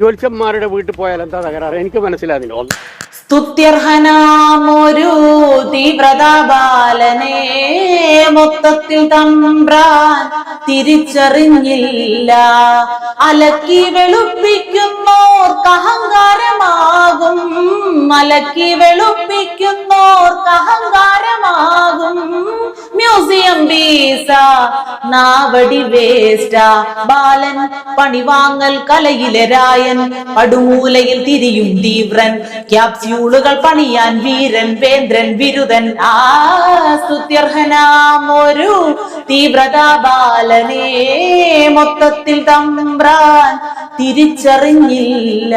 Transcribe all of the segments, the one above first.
ജ്യോത്സ്യന്മാരുടെ വീട്ടിൽ പോയാൽ എന്താ തകരാറ്? എനിക്ക് മനസ്സിലാകുന്നില്ല. സ്തുത്യർഹനാമൊരു തീവ്രതാപാലനെ മൊത്തത്തിൽ തമ്പ്രാൻ തിരിച്ചറിഞ്ഞില്ല. അലക്കി വെളുപ്പിക്കുന്നോർക്ക് അഹങ്കാരമാകും മലക്കി വെളുപ്പിക്കുന്നോർക്ക് അഹങ്കാരമാകും മ്യൂസിയം ബീസ നാവടി വേസ്റ്റ ബാലൻ പണിവാങ്ങൽ കലയിലെ രായൻ പടുമൂലയിൽ തിരിയും തീവ്രൻ ക്യാപ്സ്യൂളുകൾ പണിയാൻ വീരൻ വേന്ദ്രൻ വിരുദൻ ആ സ്തുത്യർഹനാം ഒരു തീവ്രത ബാലനെ. മൊത്തത്തിൽ തമ്പ്രാൻ തിരിച്ചറിഞ്ഞില്ല.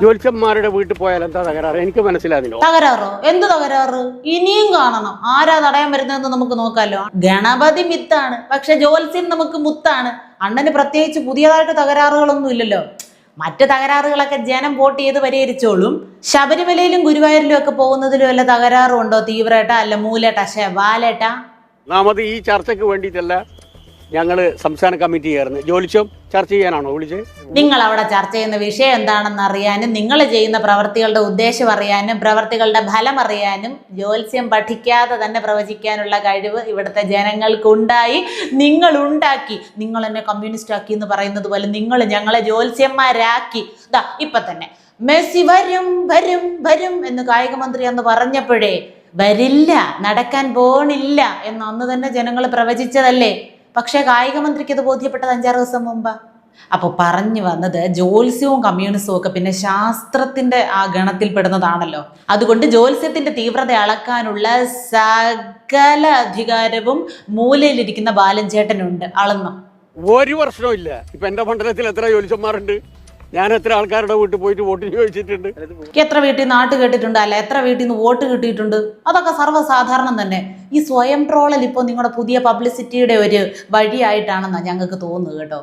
ജ്യോത്സ്യന്മാരുടെ വീട്ടിൽ പോയാൽ എന്താ തകരാറ്? എനിക്ക് മനസ്സിലാകുന്നില്ല. തകരാറോ? എന്ത് തകരാറ്? ഇനിയും കാണണം. ആരാ തടയാൻ വരുന്നതെന്ന് നമുക്ക് നോക്കാലോ. ഗണപതി മിത്താണ്. പക്ഷെ ജോത്സ്യൻ നമുക്ക് മുത്താണ്. അണ്ണന് പ്രത്യേകിച്ച് പുതിയതായിട്ട് തകരാറുകളൊന്നും ഇല്ലല്ലോ. മറ്റ് തകരാറുകളൊക്കെ ജനം വോട്ട് ചെയ്ത് പരിഹരിച്ചോളും. ശബരിമലയിലും ഗുരുവായൂരിലും ഒക്കെ പോകുന്നതിലും വല്ല തകരാറും ഉണ്ടോ? തീവ്രേട്ട അല്ല മൂലേട്ട? ശവാലേട്ട നാമത് ഈ ചർച്ചയ്ക്ക് വേണ്ടിയിട്ടല്ല. ഞങ്ങൾ സംസ്ഥാന കമ്മിറ്റി ചേർന്ന് ജ്യോത്സ്യം ചർച്ച ചെയ്യാനാണോ വിളിച്ചത്? നിങ്ങൾ അവിടെ ചർച്ച ചെയ്യുന്ന വിഷയം എന്താണെന്ന് അറിയാനും നിങ്ങൾ ചെയ്യുന്ന പ്രവർത്തികളുടെ ഉദ്ദേശം അറിയാനും പ്രവർത്തികളുടെ ഫലം അറിയാനും ജ്യോത്സ്യം പഠിക്കാതെ തന്നെ പ്രവചിക്കാനുള്ള കഴിവ് ഇവിടുത്തെ ജനങ്ങൾക്കുണ്ടായി. നിങ്ങൾ ഉണ്ടാക്കി. നിങ്ങൾ എന്നെ കമ്മ്യൂണിസ്റ്റ് ആക്കി എന്ന് പറയുന്നത് പോലെ നിങ്ങൾ ഞങ്ങളെ ജ്യോത്സ്യന്മാരാക്കി. ഇതാ ഇപ്പൊ തന്നെ. മെസ്സി വരും വരും വരും എന്ന് കായിക മന്ത്രി അന്ന് പറഞ്ഞപ്പോഴേ വരില്ല നടക്കാൻ പോണില്ല എന്ന് അന്ന് തന്നെ ജനങ്ങൾ പ്രവചിച്ചതല്ലേ? പക്ഷേ കായിക മന്ത്രിക്ക് അത് ബോധ്യപ്പെട്ടത് അഞ്ചാറ് ദിവസം മുമ്പ്. അപ്പോൾ പറഞ്ഞു വന്നത് ജ്യോത്സ്യവും കമ്മ്യൂണിസവും ഒക്കെ പിന്നെ ശാസ്ത്രത്തിന്റെ ആ ഗണത്തിൽപ്പെടുന്നതാണല്ലോ അതുകൊണ്ട് ജ്യോത്സ്യത്തിന്റെ തീവ്രത അളക്കാനുള്ള സകല അധികാരവും മൂലയിലിരിക്കുന്ന ബാലൻ ചേട്ടനുണ്ട് അളന്നു. ഒരു വർഷവും ഇല്ല. ഇപ്പൊ എന്റെ മണ്ഡലത്തിൽ എത്ര ജ്യോത്സ്യന്മാരുണ്ട്? ഞാൻ എത്ര ആൾക്കാരുടെ വീട്ടിൽ പോയിട്ട് വോട്ടിന് ചോദിച്ചിട്ടുണ്ട്? എത്ര വീട്ടിൽ നിന്ന് നാട്ട് കേട്ടിട്ടുണ്ട് അല്ല? എത്ര വീട്ടിൽ നിന്ന് വോട്ട് കിട്ടിയിട്ടുണ്ട്? അതൊക്കെ സർവസാധാരണം തന്നെ. ഈ സ്വയം ട്രോളൽ ഇപ്പോൾ നിങ്ങളുടെ പുതിയ പബ്ലിസിറ്റിയുടെ ഒരു വഴിയായിട്ടാണെന്നാണ് ഞങ്ങൾക്ക് തോന്നുന്നത് കേട്ടോ.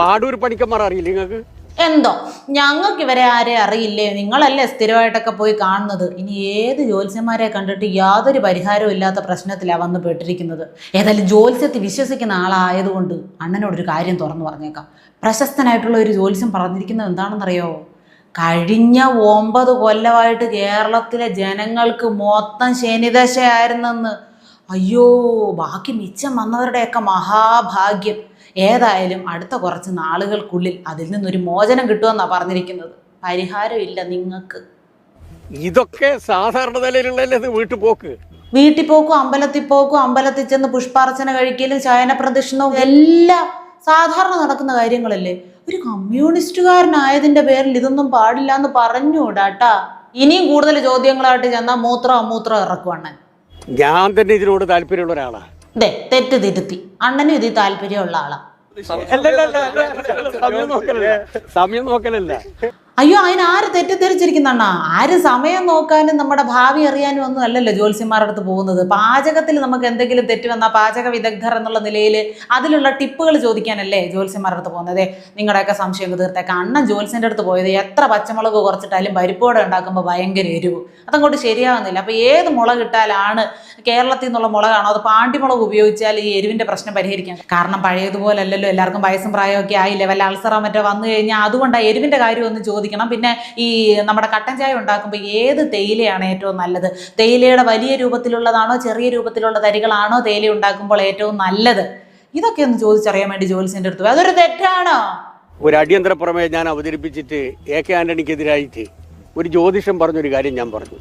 പാടൂർ പണിക്കന്മാർ അറിയില്ല നിങ്ങൾക്ക്? എന്തോ? ഞങ്ങൾക്ക് ഇവരെ ആരെ അറിയില്ലേ? നിങ്ങളല്ലേ സ്ഥിരമായിട്ടൊക്കെ പോയി കാണുന്നത്? ഇനി ഏത് ജ്യോത്സ്യന്മാരെ കണ്ടിട്ട് യാതൊരു പരിഹാരവും ഇല്ലാത്ത പ്രശ്നത്തിലാണ് വന്ന് പെട്ടിരിക്കുന്നത്? ഏതായാലും ജ്യോത്സ്യത്തിൽ വിശ്വസിക്കുന്ന ആളായതുകൊണ്ട് അണ്ണനോടൊരു കാര്യം തുറന്നു പറഞ്ഞേക്കാം. പ്രശസ്തനായിട്ടുള്ള ഒരു ജ്യോത്സ്യം പറഞ്ഞിരിക്കുന്നത് എന്താണെന്നറിയോ? കഴിഞ്ഞ ഒമ്പത് കൊല്ലമായിട്ട് കേരളത്തിലെ ജനങ്ങൾക്ക് മൊത്തം ശനിദശയായിരുന്നെന്ന്. അയ്യോ ബാക്കി മിച്ചം വന്നവരുടെയൊക്കെ മഹാഭാഗ്യം. ഏതായാലും അടുത്ത കുറച്ച് നാളുകൾക്കുള്ളിൽ അതിൽ നിന്നൊരു മോചനം കിട്ടുമെന്നാണ് പറഞ്ഞിരിക്കുന്നത്. പരിഹാരമില്ല നിങ്ങൾക്ക്. ഇതൊക്കെ സാധാരണ നിലയിലുള്ള പോക്ക്? വീട്ടിൽ പോക്കും അമ്പലത്തിൽ പോക്കും അമ്പലത്തിൽ ചെന്ന് പുഷ്പാർച്ചന കഴിക്കലും ശയന പ്രദക്ഷിണവും എല്ലാം സാധാരണ നടക്കുന്ന കാര്യങ്ങളല്ലേ? ഒരു കമ്മ്യൂണിസ്റ്റുകാരനായതിന്റെ പേരിൽ ഇതൊന്നും പാടില്ല എന്ന് പറഞ്ഞുകൂടാട്ടാ ഇനിയും കൂടുതൽ ചോദ്യങ്ങളായിട്ട് ചെന്നാൽ മൂത്രം അമൂത്രം ഇറക്കുവാണ് ഞാൻ തന്നെ ഇതിനോട് താല്പര്യമുള്ള ഒരാളാ. ദേ തെറ്റ് തിരുത്തി. അണ്ണനും ഇതിൽ താല്പര്യമുള്ള ആളാ. സമയം നോക്കലല്ല. സമയം നോക്കലല്ല. അയ്യോ അതിന് ആര് തെറ്റിദ്ധരിച്ചിരിക്കുന്നണ്ണ ആര് സമയം നോക്കാനും നമ്മുടെ ഭാവി അറിയാനും ഒന്നും അല്ലല്ലോ ജ്യോത്സ്യന്മാരുടെ അടുത്ത് പോകുന്നത്. പാചകത്തിൽ നമുക്ക് എന്തെങ്കിലും തെറ്റ് വന്നാൽ പാചക വിദഗ്ധർ എന്നുള്ള നിലയിൽ അതിലുള്ള ടിപ്പുകൾ ചോദിക്കാനല്ലേ ജ്യോത്സ്യന്മാരുടെ അടുത്ത് പോകുന്നത്? നിങ്ങളുടെയൊക്കെ സംശയം തീർത്തേക്കാം. അണ്ണൻ ജ്യോത്സ്യന്റെ അടുത്ത് പോയത് എത്ര പച്ചമുളക് കുറച്ചിട്ടാലും പരിപ്പോടെ ഉണ്ടാക്കുമ്പോൾ ഭയങ്കര എരിവ്. അതങ്ങോട്ട് ശരിയാവുന്നില്ല. അപ്പോൾ ഏത് മുളക് ഇട്ടാലാണ് കേരളത്തിൽ നിന്നുള്ള മുളകാണോ? അത് പാണ്ടിമുളക് ഉപയോഗിച്ചാൽ ഈ എരിവിന്റെ പ്രശ്നം പരിഹരിക്കാം കാരണം പഴയതുപോലെ അല്ലല്ലോ എല്ലാവർക്കും വയസ്സും പ്രായമൊക്കെ ആയില്ലേ. വല്ല അൾസറോ മറ്റോ വന്നു കഴിഞ്ഞാൽ അതുകൊണ്ട് ആ എരിവിന്റെ കാര്യം ഒന്ന് ചോദിക്കണം പിന്നെ ഈ നമ്മുടെ കട്ടൻ ചായ ഉണ്ടാക്കുമ്പോൾ ഏത് തേയിലയാണ് ഏറ്റവും നല്ലത്? തേയിലയുടെ വലിയ രൂപത്തിലുള്ളതാണോ ചെറിയ രൂപത്തിലുള്ള തരികളാണോ തേയില ഉണ്ടാക്കുമ്പോൾ ഏറ്റവും നല്ലത്? ഇതൊക്കെ ഒന്ന് ചോദിച്ചറിയാൻ വേണ്ടി ജോലിസിന്റെ അടുത്ത് അതൊരു തെറ്റാണോ? ഒരു അടിയന്തര പുറമേ ഞാൻ അവതരിപ്പിച്ചിട്ട് എ കെ ആന്റണിക്കെതിരായിട്ട് ഒരു ജ്യോതിഷം പറഞ്ഞൊരു കാര്യം ഞാൻ പറഞ്ഞു.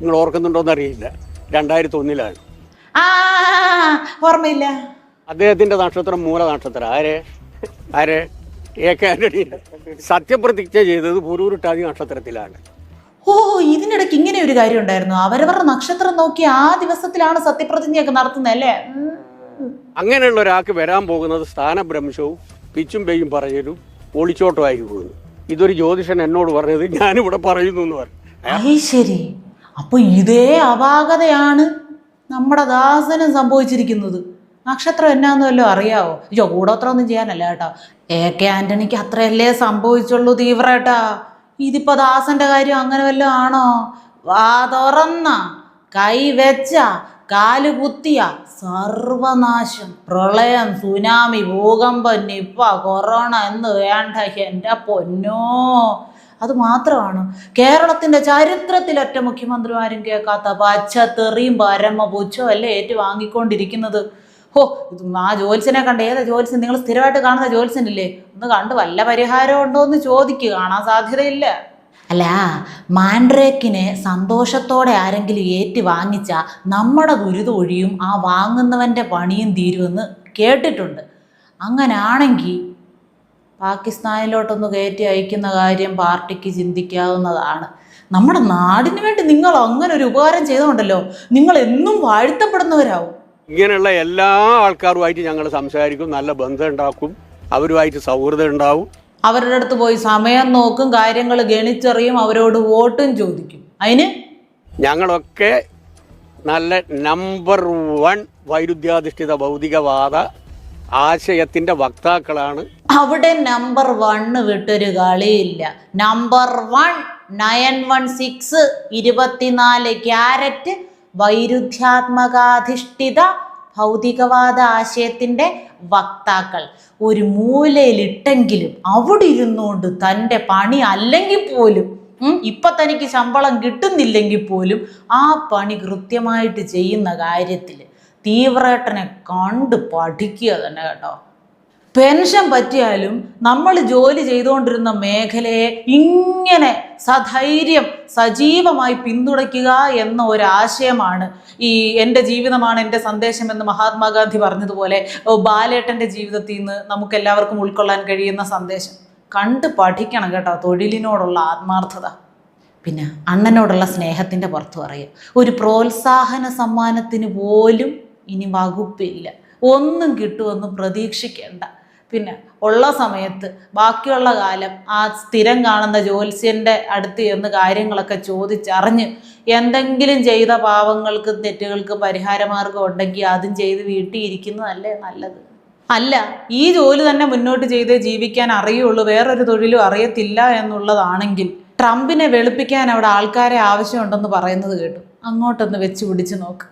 നിങ്ങൾ ഓർക്കുന്നുണ്ടോന്ന് അറിയില്ല രണ്ടായിരത്തി ഒന്നിലാണ് ഓർമ്മയില്ല. അദ്ദേഹത്തിന്റെ നക്ഷത്രം മൂല നക്ഷത്രം ആരെ? ആരെ? എ കെ ആന്റണി സത്യപ്രതിജ്ഞ ചെയ്തത് പൂരൂരുട്ടാതി നക്ഷത്രത്തിലാണ്. ഓ ഇതിനിടയ്ക്ക് ഇങ്ങനെ ഒരു കാര്യം ഉണ്ടായിരുന്നു. അവരവരുടെ നക്ഷത്രം നോക്കി ആ ദിവസത്തിലാണ് സത്യപ്രതിജ്ഞയൊക്കെ നടത്തുന്നത് അല്ലേ. അങ്ങനെയുള്ള ഒരാൾക്ക് വരാൻ പോകുന്നത് സ്ഥാനഭ്രംശവും പിച്ചും പെയ്യും പറഞ്ഞൊരു ഒളിച്ചോട്ടമായി പോകുന്നു ഇതൊരു ജ്യോതിഷൻ എന്നോട് പറഞ്ഞത് ഞാനിവിടെ പറയുന്നു എന്ന് പറഞ്ഞു. ശരി. അപ്പൊ ഇതേ അപാകതയാണ് നമ്മുടെ ദാസനം സംഭവിച്ചിരിക്കുന്നത്. നക്ഷത്രം എന്നാന്ന് വല്ലതും അറിയാവോ? അയ്യോ കൂടോത്രമൊന്നും ചെയ്യാനല്ല കേട്ടോ. എ കെ ആന്റണിക്ക് അത്രയല്ലേ സംഭവിച്ചുള്ളൂ തീവ്രേട്ടാ. ഇതിപ്പോ ദാസന്റെ കാര്യം അങ്ങനെ വല്ലതും ആണോ? വാ തുറന്ന കൈ വെച്ച കാൽ കുത്തിയ സർവനാശം പ്രളയം സുനാമി ഭൂകമ്പം നിപ്പ കൊറോണ എന്ന് വേണ്ട എന്റെ പൊന്നോ. അത് മാത്രമാണ്. കേരളത്തിന്റെ ചരിത്രത്തിൽ ഒറ്റ മുഖ്യമന്ത്രിമാരും കേൾക്കാത്ത പച്ചത്തെറിയും പരമപുച്ഛവും അല്ലേ ഏറ്റു വാങ്ങിക്കൊണ്ടിരിക്കുന്നത് ഹോ ആ ജോത്സ്യനെ കണ്ട് ഏതാ ജോത്സ്യൻ നിങ്ങൾ സ്ഥിരമായിട്ട് കാണുന്ന ജോത്സ്യനില്ലേ ഒന്ന് കണ്ട് വല്ല പരിഹാരം ഉണ്ടോ എന്ന് ചോദിക്കുക കാണാൻ സാധ്യതയില്ല. അല്ല മാൻഡ്രേക്കിനെ സന്തോഷത്തോടെ ആരെങ്കിലും ഏറ്റു വാങ്ങിച്ചാൽ നമ്മുടെ ദുരിതം ഒഴിയും ആ വാങ്ങുന്നവന്റെ പണിയും തീരുമെന്ന് കേട്ടിട്ടുണ്ട്. അങ്ങനാണെങ്കിൽ പാകിസ്ഥാനിലോട്ടൊന്ന് കയറ്റി അയക്കുന്ന കാര്യം പാർട്ടിക്ക് ചിന്തിക്കാവുന്നതാണ്. നമ്മുടെ നാടിന് വേണ്ടി നിങ്ങൾ അങ്ങനെ ഒരു ഉപകാരം ചെയ്തുകൊണ്ടല്ലോ നിങ്ങൾ എന്നും വാഴ്ത്തപ്പെടുന്നവരാവും. ഇങ്ങനെയുള്ള എല്ലാ ആൾക്കാരുമായിട്ട് ഞങ്ങൾ സംസാരിക്കും നല്ല ബന്ധം ഉണ്ടാക്കും അവരുമായിട്ട് സൗഹൃദം ഉണ്ടാവും. അവരുടെ അടുത്ത് പോയി സമയം നോക്കും കാര്യങ്ങൾ ഗണിച്ചറിയും അവരോട് വോട്ടും ചോദിക്കും. അതിന്? ഞങ്ങളൊക്കെ നല്ല നമ്പർ വൺ വൈരുദ്ധ്യാധിഷ്ഠിത ഭൗതികവാദ ആശയത്തിന്റെ വക്താക്കളാണ്. അവിടെ നമ്പർ വണ്ണ് വിട്ടൊരു കളിയില്ല. Number one nine one six ഇരുപത്തിനാല് ക്യാരറ്റ് വൈരുദ്ധ്യാത്മകാധിഷ്ഠിത ഭൗതികവാദ ആശയത്തിന്റെ വക്താക്കൾ. ഒരു മൂലയിലിട്ടെങ്കിലും അവിടെ ഇരുന്നുകൊണ്ട് തന്റെ പണി അല്ലെങ്കിൽ പോലും ഇപ്പൊ തനിക്ക് ശമ്പളം കിട്ടുന്നില്ലെങ്കിൽ പോലും ആ പണി കൃത്യമായിട്ട് ചെയ്യുന്ന കാര്യത്തിൽ തീവ്രേട്ടനെ കണ്ട് പഠിക്കുക തന്നെ കേട്ടോ. പെൻഷൻ പറ്റിയാലും നമ്മൾ ജോലി ചെയ്തുകൊണ്ടിരുന്ന മേഖലയെ ഇങ്ങനെ സധൈര്യം സജീവമായി പിന്തുണയ്ക്കുക എന്ന ഒരാശയമാണ് ഈ എന്റെ ജീവിതമാണ് എന്റെ സന്ദേശം എന്ന് മഹാത്മാഗാന്ധി പറഞ്ഞതുപോലെ ബാലേട്ടന്റെ ജീവിതത്തിൽ നിന്ന് നമുക്ക് എല്ലാവർക്കും ഉൾക്കൊള്ളാൻ കഴിയുന്ന സന്ദേശം. കണ്ട് പഠിക്കണം കേട്ടോ തൊഴിലിനോടുള്ള ആത്മാർത്ഥത. പിന്നെ അണ്ണനോടുള്ള സ്നേഹത്തിന്റെ പുറത്ത് പറയുക. ഒരു പ്രോത്സാഹന സമ്മാനത്തിന് പോലും ഇനി വകുപ്പില്ല. ഒന്നും കിട്ടുമെന്ന് പ്രതീക്ഷിക്കേണ്ട. പിന്നെ ഉള്ള സമയത്ത് ബാക്കിയുള്ള കാലം ആ സ്ഥിരം കാണുന്ന ജ്യോത്സ്യന്റെ അടുത്ത് ചെന്ന് കാര്യങ്ങളൊക്കെ ചോദിച്ചറിഞ്ഞ് എന്തെങ്കിലും ചെയ്ത പാവങ്ങൾക്കും തെറ്റുകൾക്കും പരിഹാരമാർഗം ഉണ്ടെങ്കിൽ അതും ചെയ്ത് വീട്ടിൽ ഇരിക്കുന്നതല്ലേ നല്ലത്? അല്ല ഈ ജോലി തന്നെ മുന്നോട്ട് ചെയ്തേ ജീവിക്കാൻ അറിയുള്ളൂ. വേറൊരു തൊഴിലും അറിയത്തില്ല എന്നുള്ളതാണെങ്കിൽ ട്രംപിനെ വെളുപ്പിക്കാൻ അവിടെ ആൾക്കാരെ ആവശ്യമുണ്ടെന്ന് പറയുന്നത് കേട്ടു. അങ്ങോട്ടൊന്ന് വെച്ച് പിടിച്ച് നോക്ക്.